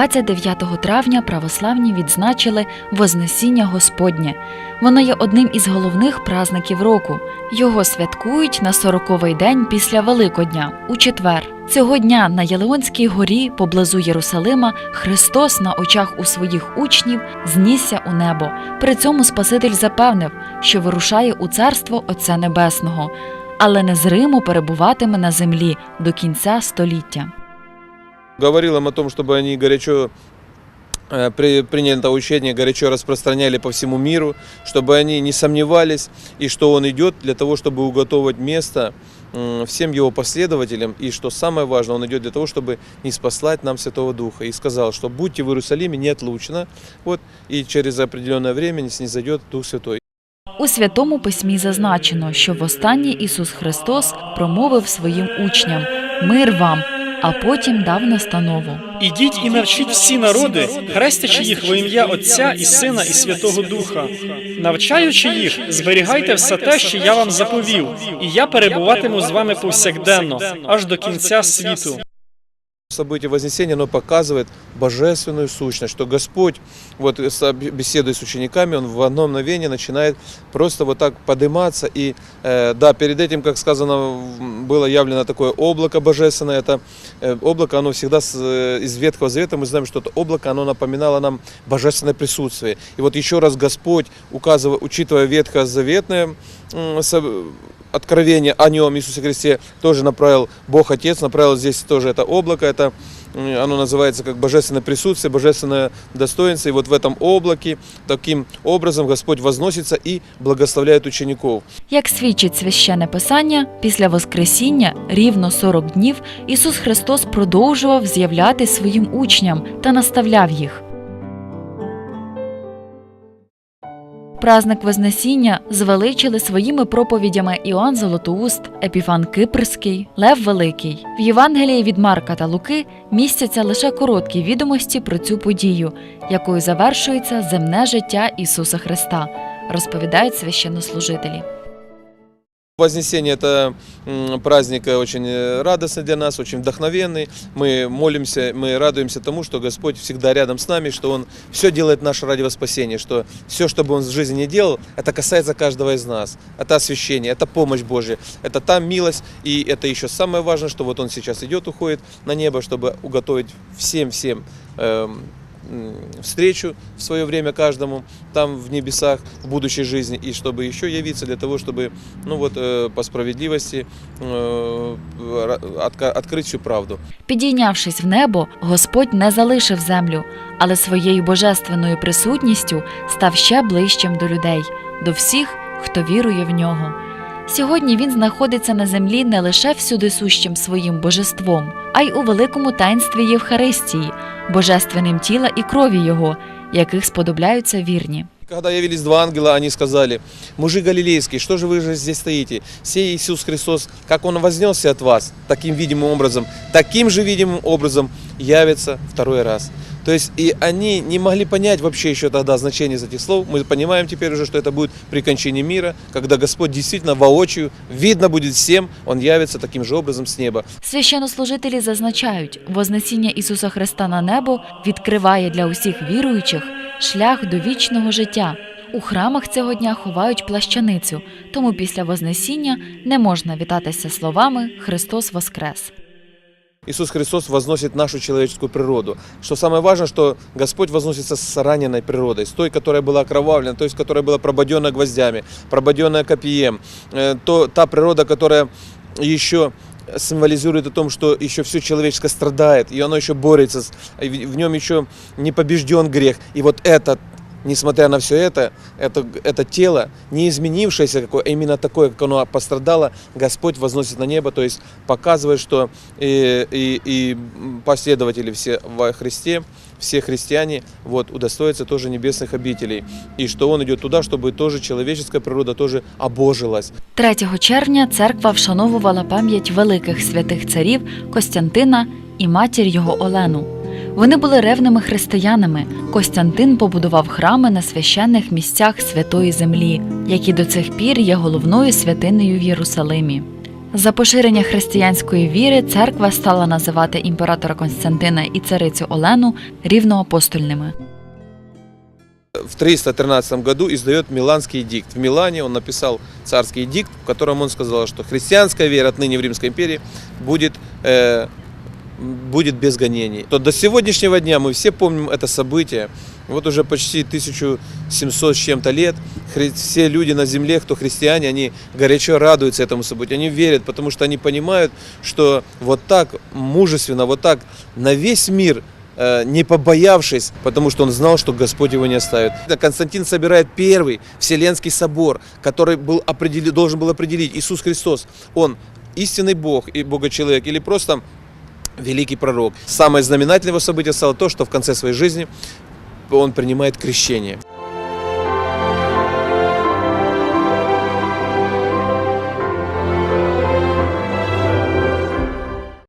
29 травня православні відзначили Вознесіння Господнє. Воно є одним із головних празників року. Його святкують на 40-й день після Великодня у четвер. Цього дня на Єлеонській горі поблизу Єрусалима Христос на очах у своїх учнів знісся у небо. При цьому Спаситель запевнив, що вирушає у царство Отця Небесного, але незримо перебуватиме на землі до кінця століття говорил им о том, чтобы они горячо э, при, приняли это учение, горячо распространяли по всему миру, чтобы они не сомневались, и что он идет для того, чтобы уготовить место м, всем его последователям, и что самое важное, он идет для того, чтобы не спаслать нам Святого Духа. И сказал, что будьте в Иерусалиме неотлучно, вот, и через определенное время снизойдет Дух Святой. У святому письмі зазначено, що востаннє Ісус Христос промовив своїм учням Мир вам, А потім дав настанову. Ідіть і навчіть всі народи, хрестячи їх во ім'я Отця і Сина і Святого Духа. Навчаючи їх, зберігайте все те, що я вам заповів, і я перебуватиму з вами повсякденно, аж до кінця світу. Событие Вознесения, оно показывает божественную сущность, что Господь, вот с- беседуя с учениками, Он в одно мгновение начинает просто вот так подниматься. И э, да, перед этим, как сказано, было явлено такое облако божественное. Это э, облако, оно всегда с, э, из Ветхого Завета, мы знаем, что это облако, оно напоминало нам божественное присутствие. И вот еще раз Господь, указывая, учитывая Ветхозаветное со- откровение о нем, Иисусе Христе, тоже направил Бог Отец, направил здесь тоже это облако, это м, оно называется как божественное присутствие, божественное достоинство. И вот в этом облаке таким образом Господь возносится и благословляет учеников. Як свідчить священне писання, після Воскресіння рівно 40 днів Ісус Христос продовжував з'являти своїм учням та наставляв їх. Празник Вознесіння звеличили своїми проповідями Іоанн Золотоуст, Епіфан Кипрський, Лев Великий. В Євангелії від Марка та Луки містяться лише короткі відомості про цю подію, якою завершується земне життя Ісуса Христа, розповідають священнослужителі. Вознесение – это праздник э, очень э, радостный для нас, очень вдохновенный. Мы молимся, мы радуемся тому, что Господь всегда рядом с нами, что Он все делает наше ради спасения, что все, что бы Он в жизни не делал, это касается каждого из нас. Это освящение, это помощь Божья, это та милость, и это еще самое важное, что вот Он сейчас идет, уходит на небо, чтобы уготовить всем-всем встречу в свое время каждому там в небесах в будущей жизни и чтобы еще явиться для того чтобы ну вот э, по справедливости э, ра- отка- открыть всю правду Підійнявшись в небо, Господь не залишив землю, але своєю божественною присутністю став ще ближчим до людей, до всіх, хто вірує в нього. Сьогодні він знаходиться на землі не лише всюдисущим своїм божеством, а й у великому таїнстві Євхаристії, божественним тіла і крові Його, яких сподобляються вірні. когда явились два ангела, они сказали, мужи галилейские, что же вы же здесь стоите? Сей Иисус Христос, как Он вознесся от вас таким видимым образом, таким же видимым образом явится второй раз. То есть и они не могли понять вообще еще тогда значение из этих слов. Мы понимаем теперь уже, что это будет при кончине мира, когда Господь действительно воочию, видно будет всем, Он явится таким же образом с неба. Священнослужителі зазначають, Вознесіння Ісуса Христа на небо відкриває для усіх віруючих шлях до вічного життя. У храмах цього дня ховають плащаницю, тому після Вознесіння не можна вітатися словами Христос Воскрес. Иисус Христос возносит нашу человеческую природу. Что самое важное, что Господь возносится с раненой природой, с той, которая была окровавлена, то есть которая была прободена гвоздями, прободенная копьем. Э, То, та природа, которая еще символизирует о том, что еще все человеческое страдает, и оно еще борется, в нем еще не побежден грех. И вот это, несмотря на все это, это, это тело, не изменившееся, какое, а именно такое, как оно пострадало, Господь возносит на небо, то есть показывает, что и, и, и последователи все во Христе, все христиане вот, удостоятся тоже небесных обителей. И что Он идет туда, чтобы тоже человеческая природа тоже обожилась. 3 червня церква вшановувала пам'ять великих святих царів Костянтина і матір його Олену. Вони були ревними християнами. Костянтин побудував храми на священних місцях святої землі, які до цих пір є головною святинею в Єрусалимі. За поширення християнської віри церква стала називати імператора Константина і царицю Олену рівноапостольними. В 313 году издает Миланский дикт. В Милане он написал царский дикт, в котором он сказал, что христианская вера отныне в Римской империи будет, э, будет без гонений. То до сегодняшнего дня мы все помним это событие. Вот уже почти 1700 с чем-то лет все люди на земле, кто христиане, они горячо радуются этому событию. Они верят, потому что они понимают, что вот так мужественно, вот так на весь мир э, не побоявшись, потому что он знал, что Господь его не оставит. Константин собирает первый Вселенский собор, который был определи- должен был определить Иисус Христос. Он истинный Бог и Бога-человек или просто великий пророк. Самое знаменательное его событие стало то, что в конце своей жизни он принимает крещение.